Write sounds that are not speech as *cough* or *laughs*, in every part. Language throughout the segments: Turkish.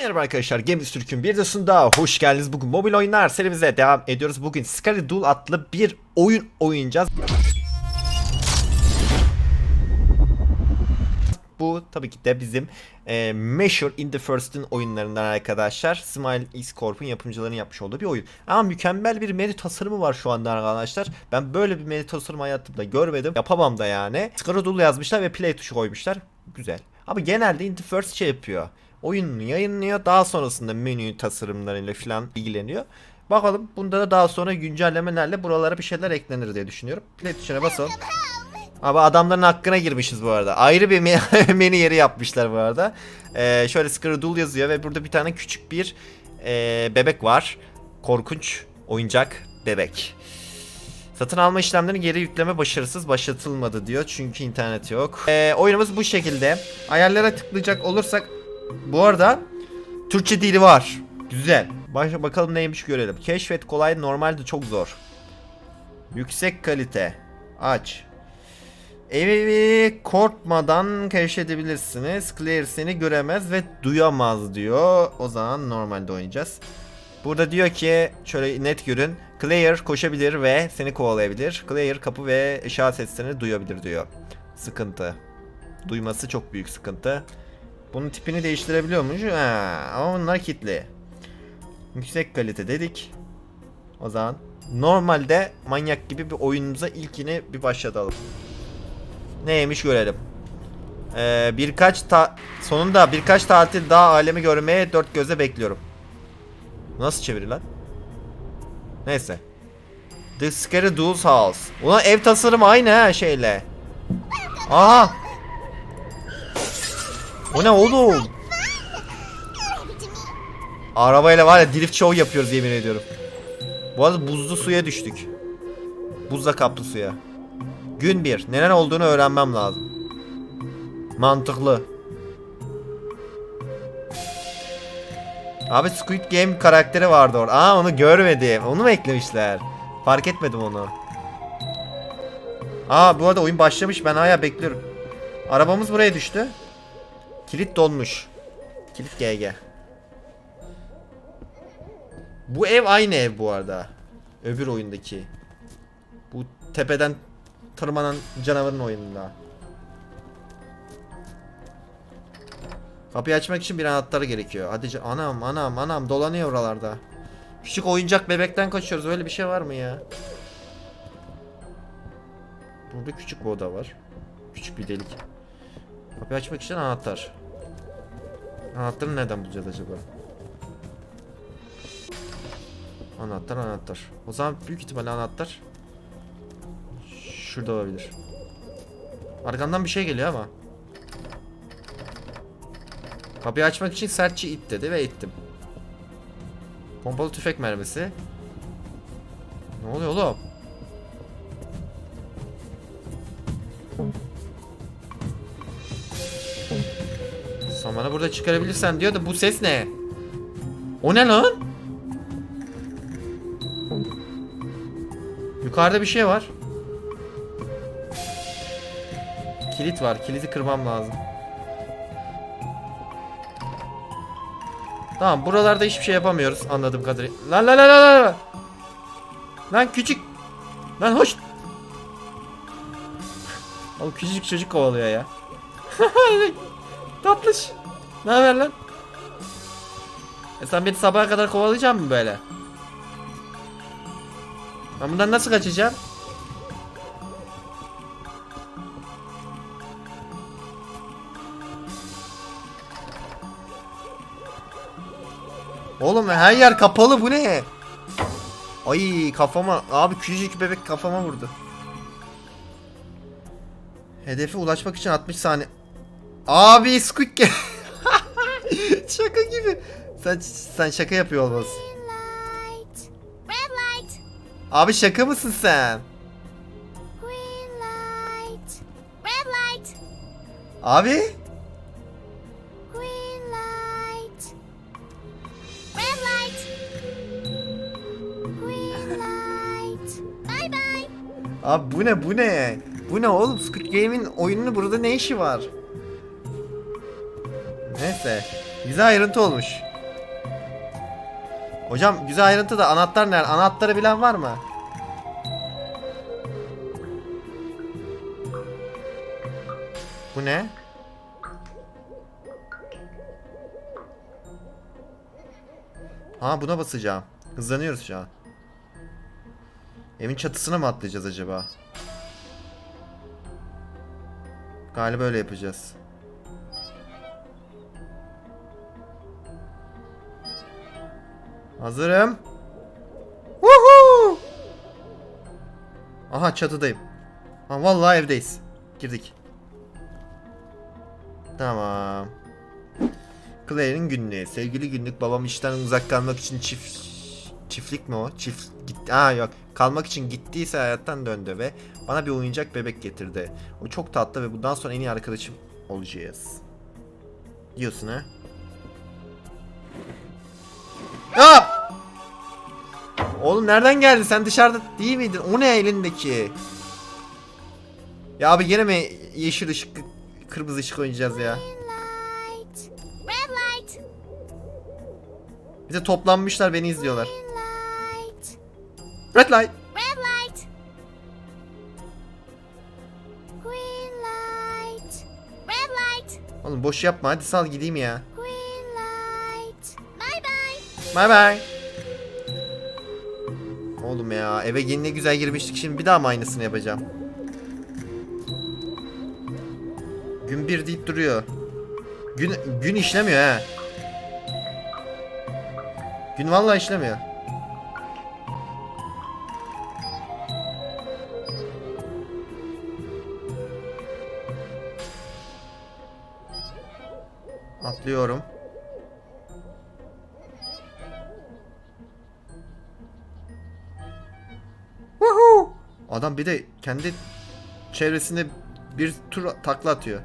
Merhaba arkadaşlar Games Türk'ün bir daha hoş geldiniz. Bugün mobil oyunlar serimize devam ediyoruz. Bugün Scary Duel adlı bir oyun oynayacağız. Bu tabii ki de bizim e, Measure in the First'ın oyunlarından arkadaşlar. Smile X Corp'un yapımcılarının yapmış olduğu bir oyun. Ama mükemmel bir menü tasarımı var şu anda arkadaşlar. Ben böyle bir menü tasarımı hayatımda görmedim. Yapamam da yani. Scary Duel yazmışlar ve play tuşu koymuşlar. Güzel. Ama genelde in the First şey yapıyor. Oyununu yayınlıyor. Daha sonrasında menü tasarımlarıyla falan ilgileniyor. Bakalım bunda da daha sonra güncellemelerle buralara bir şeyler eklenir diye düşünüyorum. Play tuşuna basalım. Abi adamların hakkına girmişiz bu arada. Ayrı bir me- *laughs* menü yeri yapmışlar bu arada. Ee, şöyle Skradul yazıyor ve burada bir tane küçük bir e, bebek var. Korkunç oyuncak bebek. Satın alma işlemlerini geri yükleme başarısız başlatılmadı diyor. Çünkü internet yok. Ee, oyunumuz bu şekilde. Ayarlara tıklayacak olursak bu arada Türkçe dili var. Güzel. Baş bakalım neymiş görelim. Keşfet kolay normalde çok zor. Yüksek kalite. Aç. Evi korkmadan keşfedebilirsiniz. Claire seni göremez ve duyamaz diyor. O zaman normalde oynayacağız. Burada diyor ki şöyle net görün. Claire koşabilir ve seni kovalayabilir. Claire kapı ve ışığa seslerini duyabilir diyor. Sıkıntı. Duyması çok büyük sıkıntı. Bunun tipini değiştirebiliyormuş. Ha, ama bunlar kilitli. Yüksek kalite dedik. O zaman normalde manyak gibi bir oyunumuza ilkini bir başlatalım. Neymiş görelim. Ee, birkaç ta sonunda birkaç tatil daha alemi görmeye dört gözle bekliyorum. Nasıl çeviri lan? Neyse. The Scary Doll's House. Ulan ev tasarımı aynı ha şeyle. Aha. O ne oğlum? Arabayla var ya drift show yapıyoruz yemin ediyorum. Bu arada buzlu suya düştük. Buzla kaplı suya. Gün bir. Neler olduğunu öğrenmem lazım. Mantıklı. Abi Squid Game karakteri vardı orada. Aa onu görmedim. Onu mu eklemişler? Fark etmedim onu. Aa bu arada oyun başlamış. Ben hala bekliyorum. Arabamız buraya düştü. Kilit donmuş. Kilit GG. Bu ev aynı ev bu arada. Öbür oyundaki. Bu tepeden tırmanan canavarın oyununda. Kapıyı açmak için bir anahtar gerekiyor. Hadi anam anam anam dolanıyor oralarda. Küçük oyuncak bebekten kaçıyoruz. Öyle bir şey var mı ya? Burada küçük bir oda var. Küçük bir delik. Kapıyı açmak için anahtar. Anahtarı nereden bulacağız acaba? Anahtar anahtar. O zaman büyük ihtimalle anahtar Şurada olabilir. Arkandan bir şey geliyor ama. Kapıyı açmak için sertçe it dedi ve ittim. Pompalı tüfek mermisi. Ne oluyor oğlum? Sen bana burada çıkarabilirsen diyor da bu ses ne? O ne lan? Yukarıda bir şey var. Kilit var. Kilidi kırmam lazım. Tamam buralarda hiçbir şey yapamıyoruz anladığım kadarıyla. Lan lan lan lan lan. Lan küçük. Lan hoş. Oğlum küçücük çocuk kovalıyor ya. *laughs* Tatlış. Ne haber lan? E sen beni sabaha kadar kovalayacak mısın böyle? Ben bundan nasıl kaçacağım? Oğlum her yer kapalı bu ne? Ay kafama abi küçücük bebek kafama vurdu. Hedefe ulaşmak için 60 saniye. Abi Squid Game. *laughs* şaka gibi. Sen sen şaka yapıyor olmalısın. Abi şaka mısın sen? Green light. Red light. Abi Green light. Red light. Green light. Bye bye. Abi bu ne bu ne? Bu ne oğlum Squid Game'in oyununu burada ne işi var? Neyse. Güzel ayrıntı olmuş. Hocam güzel ayrıntı da anahtar nerede? Anahtarı bilen var mı? Bu ne? Ha buna basacağım. Hızlanıyoruz şu an. Evin çatısına mı atlayacağız acaba? Galiba öyle yapacağız. Hazırım. Woohoo! Aha çatıdayım. Ha vallahi evdeyiz. Girdik. Tamam. Claire'in günlüğü. Sevgili günlük babam işten uzak kalmak için çift çiftlik mi o? Çift gitti. Aa yok. Kalmak için gittiyse hayattan döndü ve bana bir oyuncak bebek getirdi. O çok tatlı ve bundan sonra en iyi arkadaşım olacağız. Diyorsun ha? Aa! Oğlum nereden geldin? Sen dışarıda değil miydin? O ne elindeki? Ya abi gene mi yeşil ışık, kırmızı ışık oynayacağız ya? Bir de toplanmışlar beni izliyorlar. Red light. Red light. Green light. Red light. Oğlum boş yapma hadi sal gideyim ya. Bay bay. Oğlum ya eve yeni ne güzel girmiştik şimdi bir daha mı aynısını yapacağım? Gün bir deyip duruyor. Gün gün işlemiyor ha. Gün vallahi işlemiyor. Atlıyorum. Adam bir de kendi çevresinde bir tur takla atıyor.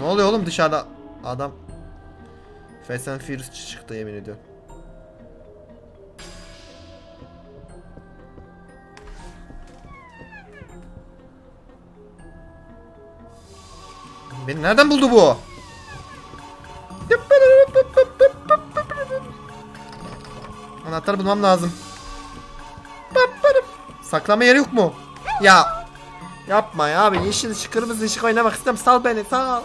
Ne oluyor oğlum dışarıda adam Fast and Furious çıktı yemin ediyorum. Beni nereden buldu bu? Anahtarı bulmam lazım. Saklama yeri yok mu? Ya. Yapma ya abi. Yeşil ışık, kırmızı ışık oynamak istem. Sal beni, sal.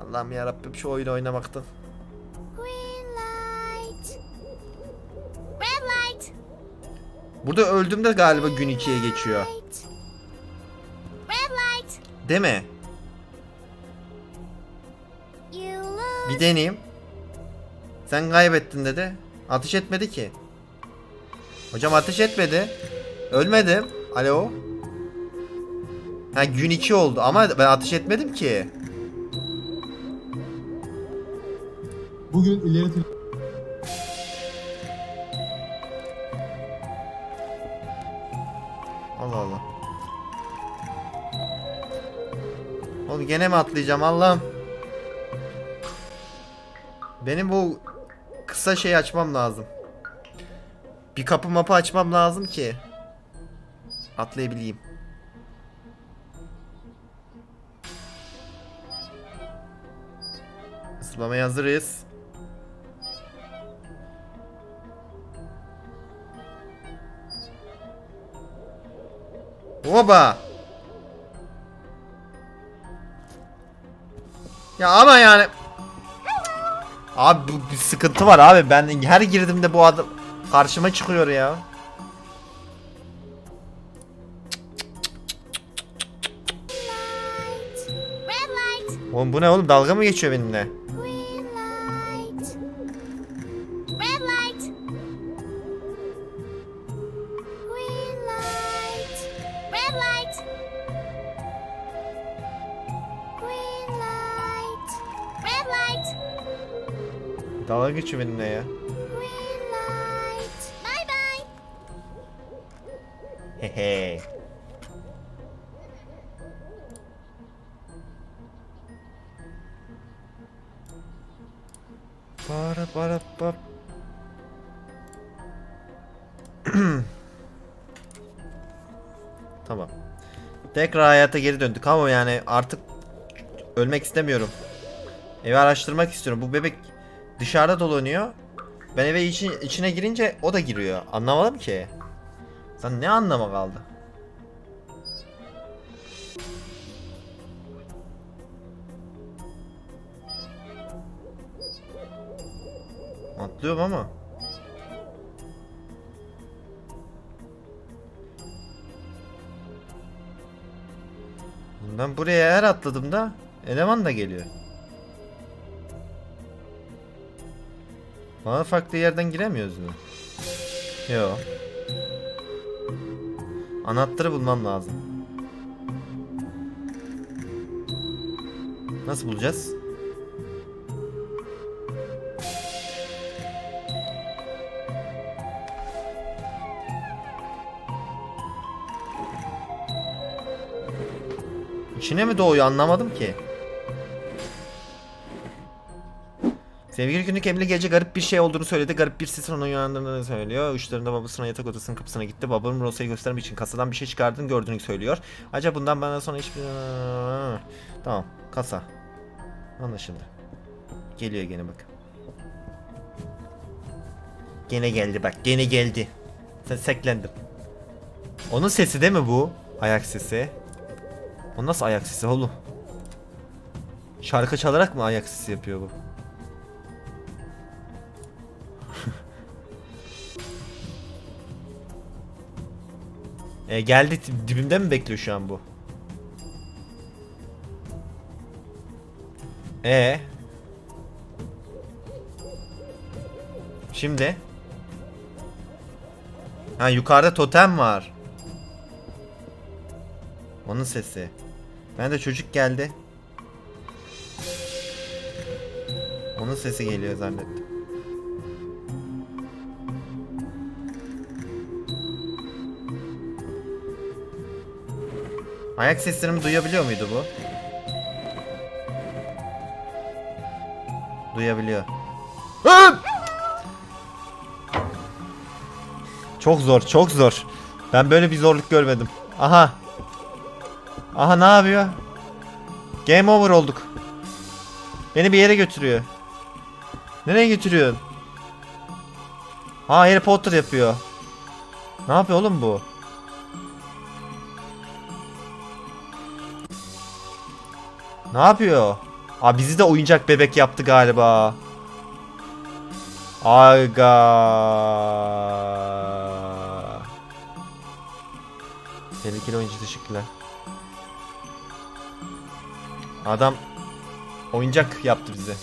Allah'ım ya Rabbim şu oyunu oynamaktan. Green light. Red light. Burada öldüğümde galiba gün 2'ye geçiyor. Red light. Değil mi? Bir deneyeyim. Sen kaybettin dedi. Ateş etmedi ki. Hocam ateş etmedi. Ölmedim. Alo. Ha gün 2 oldu ama ben ateş etmedim ki. Bugün ileri Allah Allah. Oğlum gene mi atlayacağım Allah'ım? Benim bu kısa şey açmam lazım. Bir kapı mapı açmam lazım ki atlayabileyim. Islamaya hazırız. Oba. Ya ama yani Abi bir sıkıntı var abi. Ben her girdiğimde bu adam karşıma çıkıyor ya. Oğlum bu ne oğlum dalga mı geçiyor benimle? Dalga geçiyor benimle ya. Hehe. Para para pap. tamam. Tekrar hayata geri döndük ama yani artık ölmek istemiyorum. Evi araştırmak istiyorum. Bu bebek dışarıda dolanıyor. Ben eve içi- içine girince o da giriyor. Anlamadım ki. Sen ne anlama kaldı? Atlıyorum ama. Ben buraya her atladığımda eleman da geliyor. Bana farklı yerden giremiyoruz mu? Yo. Anahtarı bulmam lazım. Nasıl bulacağız? İçine mi doğuyor anlamadım ki. Sevgili günlük Emre gece garip bir şey olduğunu söyledi. Garip bir sesin onu uyandırdığını söylüyor. Uçlarında babasına yatak odasının kapısına gitti. Babamın Rosa'yı göstermek için kasadan bir şey çıkardığını gördüğünü söylüyor. Acaba bundan bana sonra hiçbir... Tamam kasa. Anlaşıldı. Geliyor gene bak. Gene geldi bak gene geldi. Sen seklendin. Onun sesi değil mi bu? Ayak sesi. O nasıl ayak sesi oğlum? Şarkı çalarak mı ayak sesi yapıyor bu? E, geldi dibimde mi bekliyor şu an bu? E Şimdi Ha yukarıda totem var. Onun sesi. Ben de çocuk geldi. Onun sesi geliyor zannettim. Ayak seslerimi duyabiliyor muydu bu? Duyabiliyor. Çok zor, çok zor. Ben böyle bir zorluk görmedim. Aha. Aha ne yapıyor? Game over olduk. Beni bir yere götürüyor. Nereye götürüyorsun? Ha Harry Potter yapıyor. Ne yapıyor oğlum bu? Ne yapıyor? Aa bizi de oyuncak bebek yaptı galiba. Aga. Tehlikeli oyuncu teşekkürler. Adam oyuncak yaptı bize.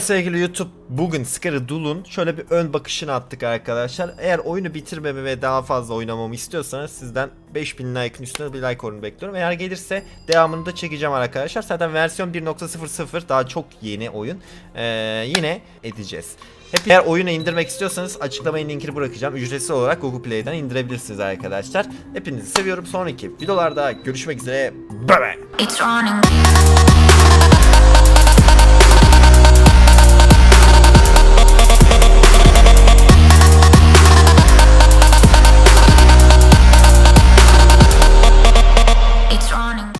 Sevgili YouTube bugün Scary Dool'un şöyle bir ön bakışını attık arkadaşlar. Eğer oyunu bitirmemi ve daha fazla oynamamı istiyorsanız sizden 5000 like'ın üstüne bir like oranı bekliyorum. Eğer gelirse devamını da çekeceğim arkadaşlar. Zaten versiyon 1.00 daha çok yeni oyun. Ee, yine edeceğiz. Hep eğer oyunu indirmek istiyorsanız açıklamayı linkini bırakacağım. Ücretsiz olarak Google Play'den indirebilirsiniz arkadaşlar. Hepinizi seviyorum. Sonraki videolarda görüşmek üzere. Bye bye.